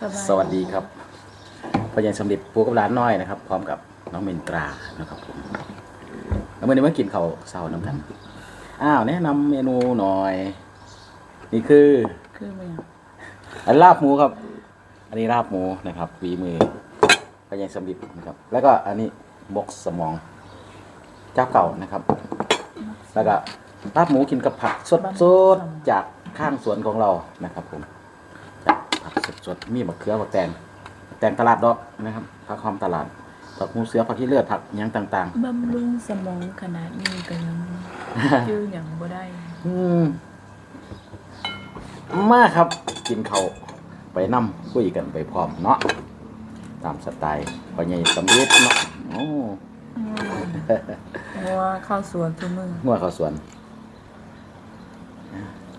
สบาย สวัสดีครับพอยังสำเร็จปูกับร้านน้อยนะครับ พร้อมกับน้องเมนตรานะครับผมแล้วมื่อนี้มากินข้าวเช้าน้ำกัน อ้าวแนะนำเมนูหน่อย นี่คือ คือมันอันลาบหมูครับ อันนี้ลาบหมูนะครับฝีมือพอยังสำเร็จนะครับ แล้วก็อันนี้บกสมองเจ้าเก่านะครับ แล้วก็ลาบหมูกินกับผักสดๆจากข้างสวนของเรานะครับผมจากผัก สดๆมีมะเขือมะแตงแตงตลาดดอกนะครับผักหอมตลาดผักหมูเสือผักที่เลือดผักหยังต่าง บำรุงสมองขนาดนี้ก็ยังชื่ออย่างบ่ได้ ๆ อืมมาครับ กินเขาวไปนั่มคุยกันไปพร้อมเนาะตามสไตล์ปัญญาสำเร็จเนาะโอ้เพราะว่าเข้าวสวนทุกมืองัวข้าวสวน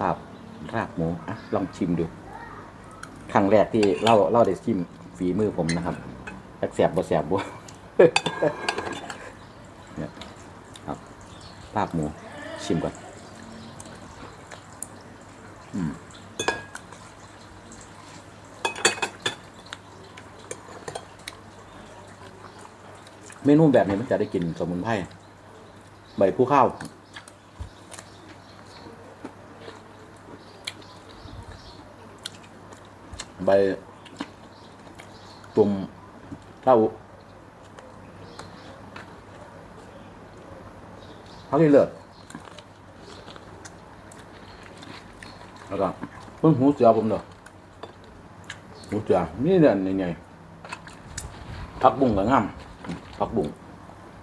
ลาบราบหมูอะลองชิมดู ครั้งแรกที่เล่าเล่าได้ชิมฝีมือผมนะครับแสบบ่แสบบ่เนี่ยครับลาบหมูชิมก่อนอืมเมนูแบบนี้มันจะได้กินสมุนไพรใบผู้ข้าว ใบตุ่มเต้าเขาที่เลิศแล้วก็เพิ่งหูเสือผมเด้อหูเสือนี่เนี่ยยังไงผักบุ้งกับงามผักบุ้ง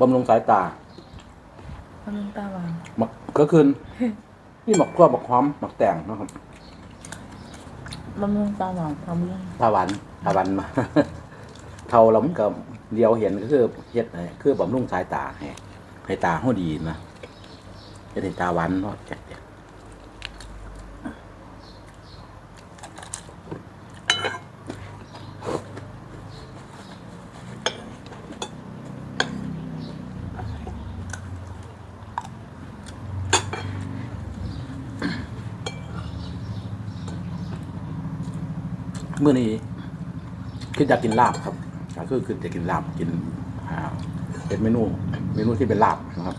บำรุงสายตาบำรุงตาหวานหมักก็คืนนี่หมักกล้วยหมักหอมหมักแตงนะครับ บำรุงตาหวานทำยังตาหวานตาหวานมา เท่าเรามันก็เดียวเห็นก็คือเฮ็ดคือบำรุงสายตาให้ให้ตาเขาดีนะเฮ็ดให้ตาหวานเนาะจัด มื้อนี้คืออยากกินลาบครับก็คือคือจะกินลาบกินอ่าเป็นเมนู เมนูที่เป็นลาบนะครับ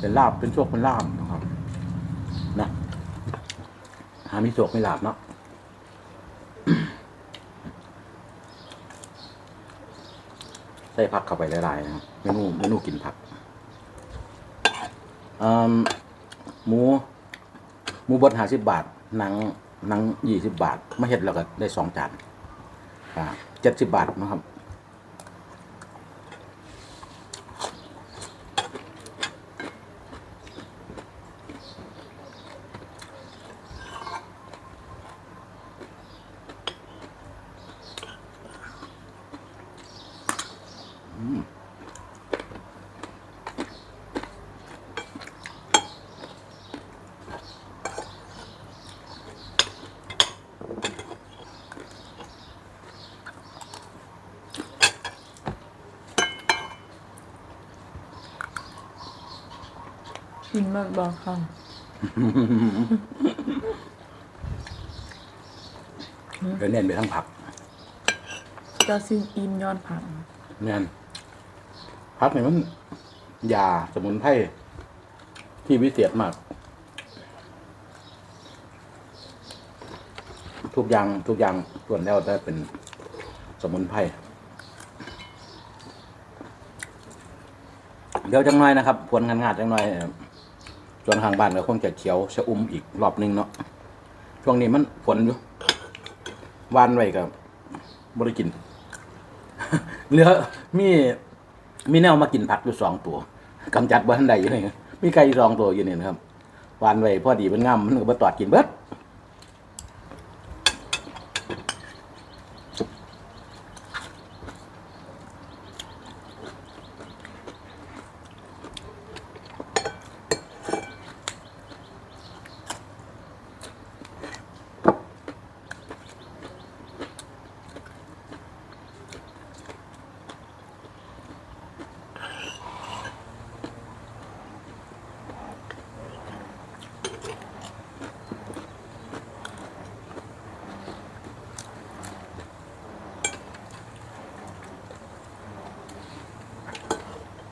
เป็นลาบเป็นโชคเป็นลาบนะครับนะหามีโชคไม่ลาบเนาะใส่ผักเข้าไปหลายๆนะครับเมนูเมนูกินผักอืมหมูหมูบดห้าสิบบาทหนัง หนังยี่สิบบาทมาเห็ดแล้วก็ได้สองจานอ่าเจ็ดสิบบาทนะครับ กินมากบอกค่ะเดี๋ยวเน้นไปทั้งผักก็ซินอินยอดผักเน้นผักเนี่ยมันยาสมุนไพรที่วิเศษมาก ทุกอย่างทุกอย่างส่วนแล้วได้เป็นสมุนไพรเดี๋ยวจังหน่อยนะครับ ผลงานงานจังหน่อยเอ่อ ส่วนข้างบ้านก็คงจะเขียวชะอุ่มอีกรอบนึงเนาะช่วงนี้มันฝนอยู่วานไว้กับบริกินเหลือมีมีแนวมากินผักอยู่สองตัวกำจัดบ้านใดอยู่นี่มีไก่สองตัวอยู่นี่นะครับวานไว้พอดีเป็นงามมันก็มาตอดกินเบิด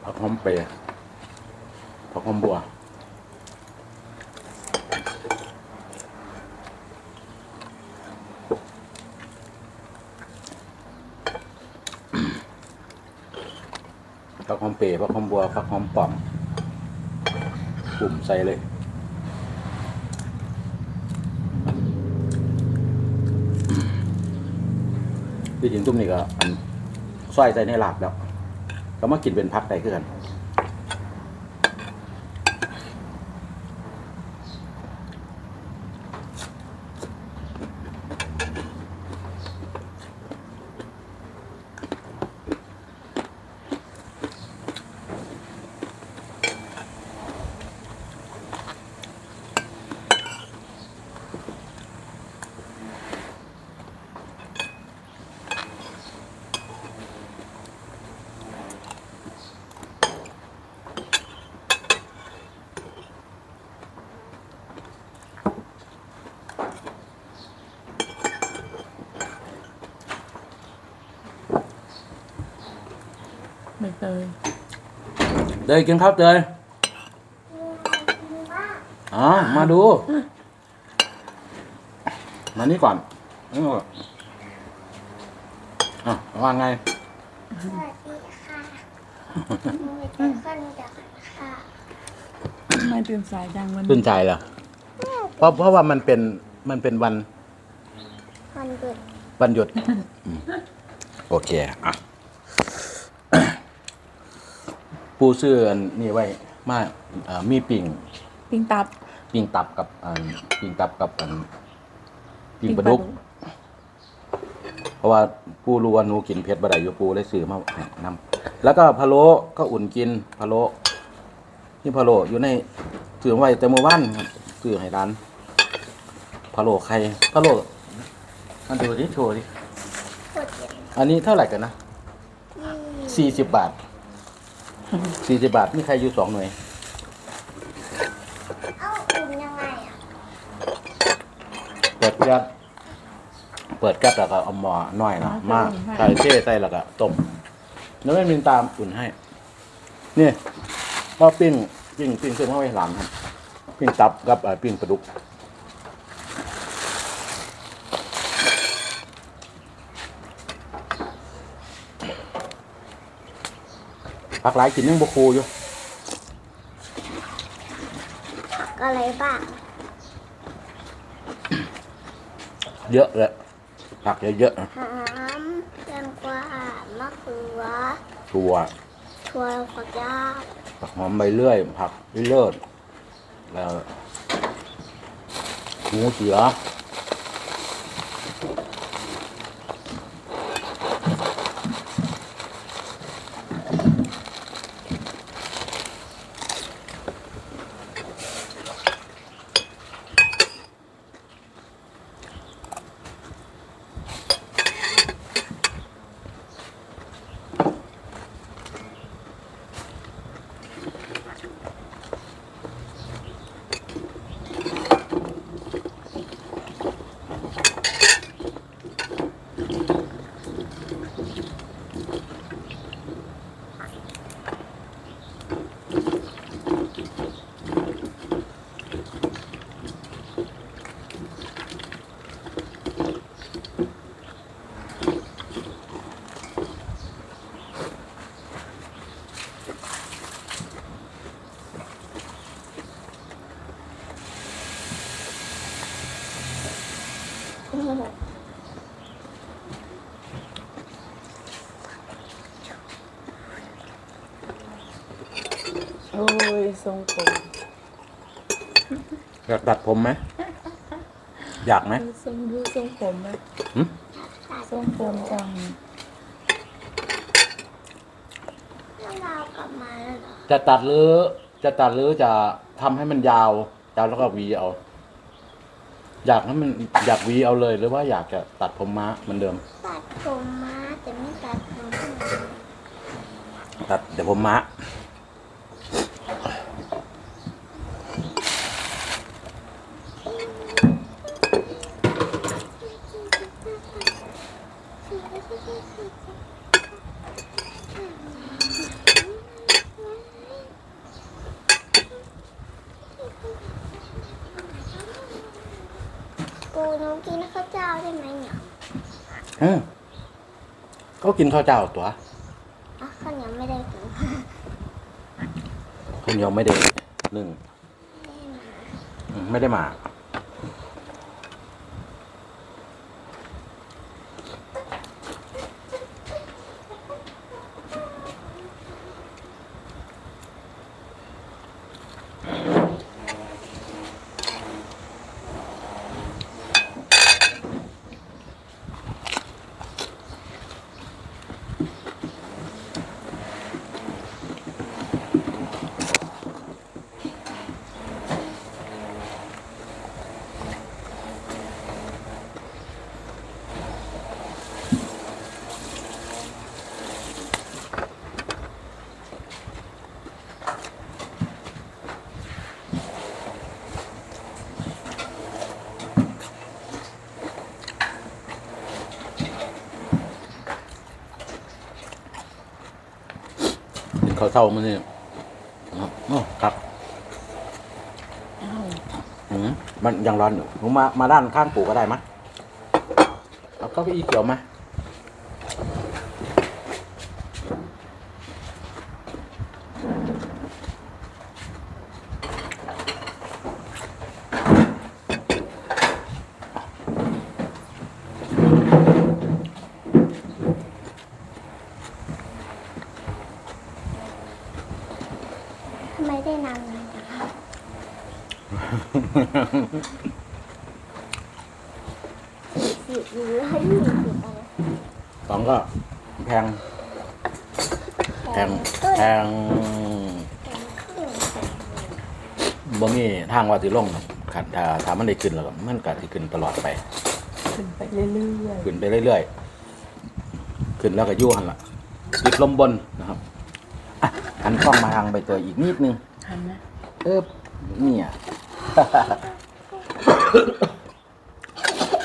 ผักหอมเปรย์ผักหอมบัวผักหอมเปรย์ผักหอมบัวผักหอมป่อมปุ่มใส่เลยที่จริงตุ้มนี่ก็อันซอยใส่ในหลาบแล้ว ก็มากินเป็นพักได้คือกัน ใบเตยเตยกินข้าวเตยอ๋อมาดู มานี่ก่อนนี่ก่อนอะว่าไง สวัสดีค่ะหนูเป็นคนดักค่ะไม่ตื่นสายจังวันตื่นใจเหรอ เพราะเพราะว่ามันเป็นมันเป็นวัน คนหยุด วันหยุดอืมโอเค อะ ปูซื้ออันนี่ไว้มาเอ่อมีปิ่งปิ้งตับปิ่งตับกับอันปิ่งตับกับอันปิ่งปลาดุก เพราะว่าปูรู้ว่าหนูกินเผ็ดบ่ได้อยู่ปูเลยซื้อมาให้นำแล้วก็พะโล้ก็อุ่นกินพะโล้นี่พะโล้อยู่ในซื้อไว้แต่เมื่อวานครับซื้อให้ร้านพะโล้ไข่พะโล้มาดูดิโชว์ดิกดเย็นอันนี้เท่าไหร่กันนะนี่สี่สิบบาท สี่สิบบาทมีใครอยู่สองหน่วย เอ้าอุ่นยังไงอะเปิดแก๊สเปิดแก๊สแล้วก็เอาหม้อน้อยนะมาใส่เช่ใส่แล้วก็ต้มแล้วไม่มีตามอุ่นให้ นี่ก็ปิ้งปิ้งปิ้งซื้อมาไว้หลังครับ ปิ้งตับกับเอ่อปิ้งปลาดุก ผักหลายกินยังบคูอยู่อะไรบ้าง เยอะเลยผักเยอะๆนะหอมแตงกวามะเขือถั่วถั่วฝักยาวผักหอมใบเลื่อย ผักวิเลิศแล้วหมูเสือ โอ้ย ทรงผมอยากตัดผมไหมอยากไหมดูทรงดูทรงผมไหมหึทรงผมจังแล้วเรากลับมาแล้วเหรอจะตัดหรือจะตัดหรือจะทำให้มันยาวยาวแล้วก็หวีเอา อยากให้มันอยากหวีเอาเลย หรือว่าอยากจะตัดผมม้าเหมือนเดิม ตัดผมมาแต่ไม่ตัดผมหนูตัดเดี๋ยวผมม้า หนูกินข้าวเจ้าได้ไหมเนี่ยเออก็กินข้าวเจ้าตัวอะข้าวเหนียวไม่ได้กินคนเดียวไม่ได้นึ่งอืมไม่ได้มา ข้าวเช้ามันนี่อ๋อครับอ้าวอืมมันยังร้อนอยู่หนูมามาด้านข้างปู่ก็ได้มะเอาเก้าอี้เกี่ยวมา ทำไมได้นานเลยนะคะ สิบหรือให้ยี่สิบอะไรสองก็แพงแพงแพงขึ้นบ่มีทางว่าสิลงครับขันถ้าถ้ามันได้ขึ้นแล้วก็มันก็สิขึ้นตลอดไป ขึ้นไปเรื่อยขึ้นไปเรื่อยๆขึ้นแล้วก็ยู่หันละติดลมบนนะครับอะหันกล้องมาทางใบเตยอีกนิดนึงๆหันนะเออเนี่ย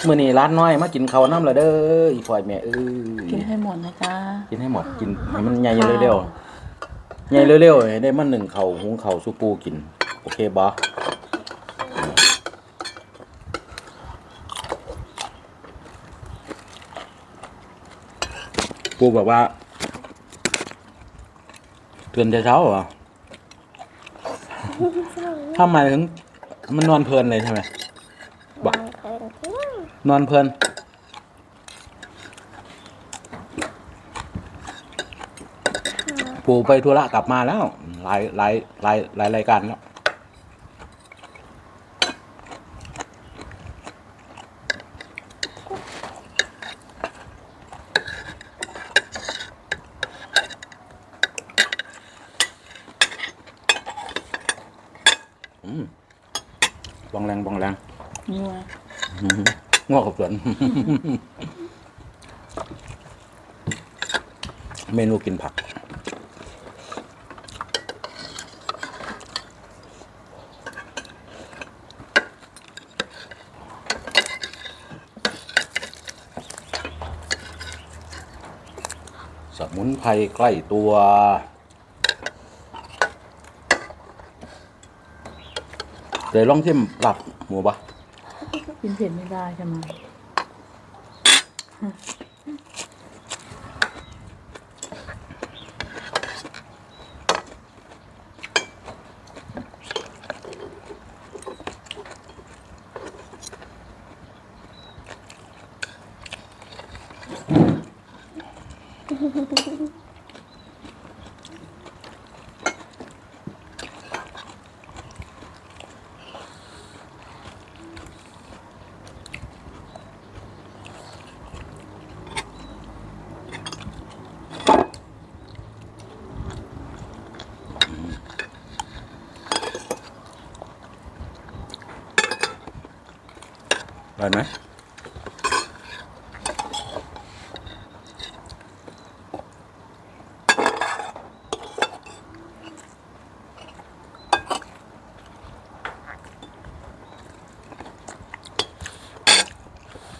มื่อนี้ร้านน้อยมากินเขาวน้ำละเด้ออีพลอยแม่เอ้ยกินให้หมดนะจ๊ะกินให้หมดกินให้มันใหญ่เร็วๆใหญ่เร็วๆให้ได้มันหนึ่งเขาวหุงเขาวสุปูกิน โอเคบอปูบอกว่าตื่นแต่เช้าเหรอ ทำไมถึงมันนอนเพลินเลยใช่ไหมบางเคยเที่ยง นอนเพลินปู่ไปธุระกลับมาแล้ว หลายหลายหลายหลายรายการแล้วอืมบองแรงบองแรงนัวอื้อหือ ง้อกับสวน เมนูกินผัก สมุนไพรใกล้ตัวเดี๋ยวลองชิมหลับหมูปะ กินเผ็ดไม่ได้ใช่ไหม ได้ไหม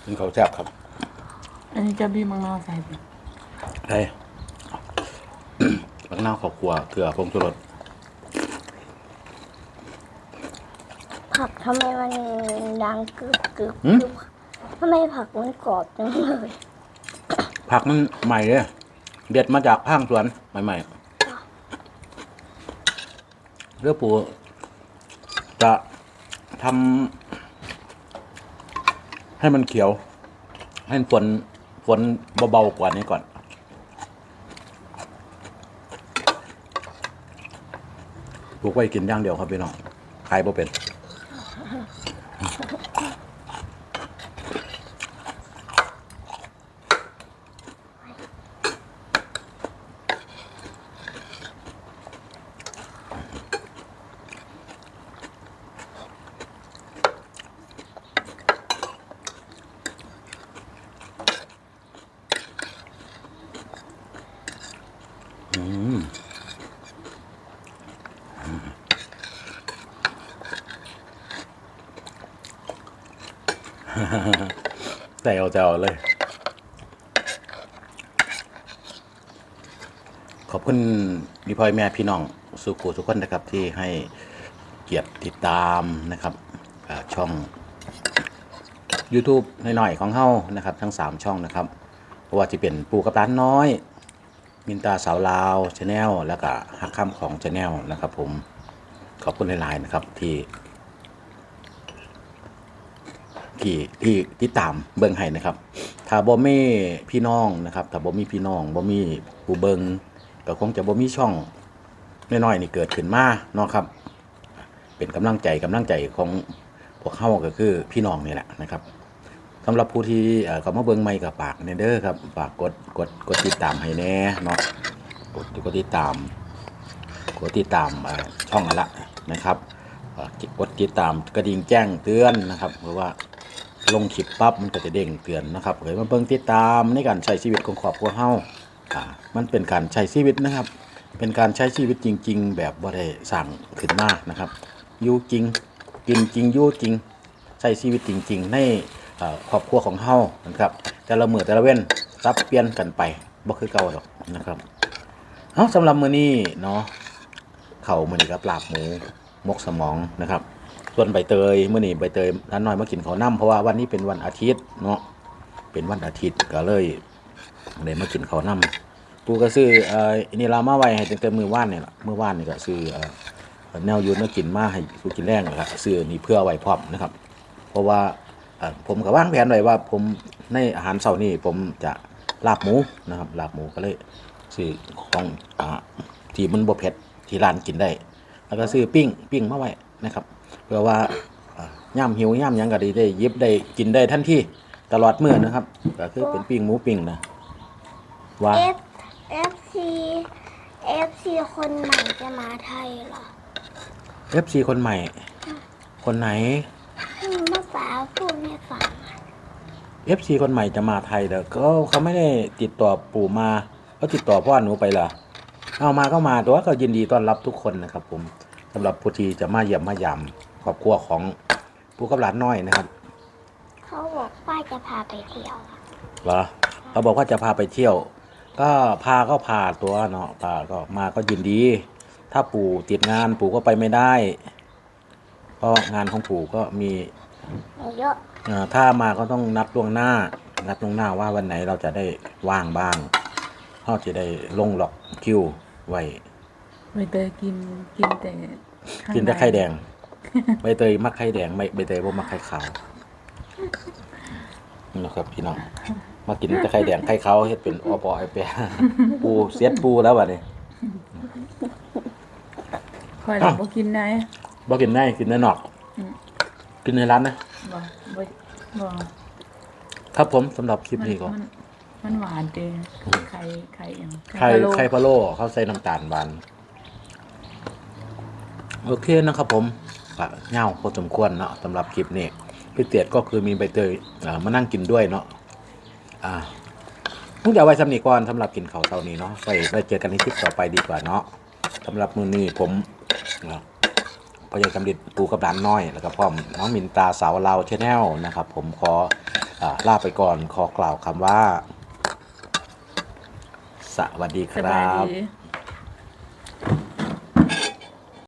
กินข้าวแซ่บครับ อันนี้จะบีบมังนาวใส่ไปได้ลักหน้าวขอบครัวเกลือผงชูรส ผักทำไมมันดังกึบกึบหืม กึบทำไมผักมันกรอบจังเลยผักมันใหม่เลยเด็ดมาจากข้างสวนใหม่ๆเรือปูจะทำให้มันเขียว ให้ฝนฝนเบาๆกว่านี้ก่อน ปลูกไว้กินอย่างเดียวครับพี่น้องขายบ่เป็น แต่เอาแต่เอาเลย ขอบคุณพี่พ่อยแม่พี่น้องสุขุทุกคนนะครับที่ให้เกียรติติดตามนะครับช่อง YouTube หน่อยๆของเฮานะครับ ทั้ง 3 ช่องนะครับเพราะว่าจะเป็นปูกับร้านน้อย มินตาสาวลาวชาแนลแล้วก็หักคำของชาแนลนะครับ ผมขอบคุณหลายๆนะครับที่ ที่ที่ติดตามเบิ่งให้นะครับ ถ้าบ่มีพี่น้องนะครับถ้าบ่มีพี่น้องบ่มีผู้เบิ่งก็คงจะบ่มีช่องน้อยๆนี่เกิดขึ้นมาเนาะครับ เป็นกำลังใจกำลังใจของพวกเฮาก็คือพี่น้องนี่แหละนะครับสำหรับผู้ที่เอ่อเขามาเบิ่งใหม่กับปากเนี่ยเด้อครับฝากกดกดกดติดตามให้แน่เนาะกดกดติดตามกดติดตามช่องนั่นละนะครับกดติดตามกระดิ่งแจ้งเตือนนะครับเพราะว่า ลงคลิปปั๊บมันก็จะเด้งเตือนนะครับเผยมาเบิ่งติดตามในการใช้ชีวิตของครอบครัวเฮาอ่ามันเป็นการใช้ชีวิตนะครับ เป็นการใช้ชีวิตจริง ๆ แบบบ่ได้สั่งขึ้นมากนะครับอยู่จริงกินจริงอยู่จริงใช้ชีวิตจริง ๆ ในครอบครัวของเฮานะครับ แต่ละมือแต่ละเว้นซับเปลี่ยนกันไปบ่คือเก่าหรอกนะครับเอาสำหรับมื้อนี้เนาะเข่ามื้อนี้ก็ปลาบหมูมกสมองนะครับ ส่วนใบเตยเมื้อนี้ใบเตยร้านน้อยมากินข้าวนํเพราะว่าวันนี้เป็นวันอาทิตย์เนาะเป็นวันอาทิตย์ก็เลยเลยมากินข้าวนํปูก็ซื้อเอ่ออันนี่ลามาไว้ให้ตั้งแต่มือว่านเนี่ล่ะมื้อวานนี่ก็ซื้อเอ่อแนวยูนมากินมาให้ผู้กินแรงนะครับซื้อนี่เพื่อไว้พร้อมนะครับ เพราะว่าผมก็วางแผนไว้ว่า ผมในอาหารเช้านี้ผมจะลาบหมูนะครับลาบหมูก็เลยซื้อของอที่มันบ่เผ็ดที่ร้านกินได้ แล้วก็ซื้อปิ้งปิ้งมาไว้นะครับ เพื่อว่าอ่าย่ำหิวย่ำหยังก็ได้ได้หยิบได้กินได้ทันทีตลอดมื้อนะครับ ก็คือเป็นปิ้งหมูปิ้งนะว่าเอฟเอฟซีเอฟซีคนใหม่จะมาไทยเหรอ FC คนใหม่ คนไหนอืมเมื่อป๋าพูดให้ฟังอะ FC คนใหม่จะมาไทยแต่ก็เขาไม่ได้ติดต่อปู่มาเขาติดต่อพ่อหนูไปเหรอเอามาก็มาแต่ว่าก็ยินดีต้อนรับทุกคนนะครับ ผมสำหรับผู้ที่จะมาเยี่ยมมายาม ครอบครัวของปู่กับหลานน้อยนะครับ เขาบอกว่าจะพาไปเที่ยวอะเหรอเขาบอกว่าจะพาไปเที่ยว ก็พาก็พาตัวเนาะพาก็มาก็ยินดี ถ้าปู่ติดงานปู่ก็ไปไม่ได้เพราะงานของปู่ก็มีเยอะเอ่อถ้ามาก็ต้องนัดล่วงหน้า นัดล่วงหน้าว่าวันไหนเราจะได้ว่างบ้างเราจะได้ลงล็อกคิวไว้ใบเตยกินกินแต่ข้างกินแต่ในไข่แดง ใบเตยมักไข่แดงไม่ใบเตยบ่มักไข่ขาวนี่นะครับพี่น้องมากินแต่ไข่แดงไข่ขาวเฮ็ดเป็นอปอไอเปียปูเสียดปูแล้วบัดนี้คอยเราบ่กินได้บ่กินได้กินได้นอกอืมกินในร้านนะบ่บ่บ่ครับผมสำหรับคลิปมันนี้ก็มันมันหวานเด้ไข่ไข่หยังไข่พะโล้ไข่พะโล้เขาใส่น้ำตาลหวานโอเคนะครับผม ก็เงาพอสมควรเนาะสำหรับคลิปนี้พี่เตียดก็คือมีใบเตยอ่ามานั่งกินด้วยเนาะอ่าพุ่งจะไว้สำนีก่อนสำหรับกินเขาเตานี้เนาะไปไปเจอกันในคลิปต่อไปดีกว่าเนาะสำหรับมือนี้ผมอ่าพยายสำลิดปูกับร้านน้อย แล้วก็พร้อมน้องมินตาสาวลาวชแนลนะครับ ผมขออลาไปก่อนขอกล่าวคำว่า สวัสดีคสบารับดี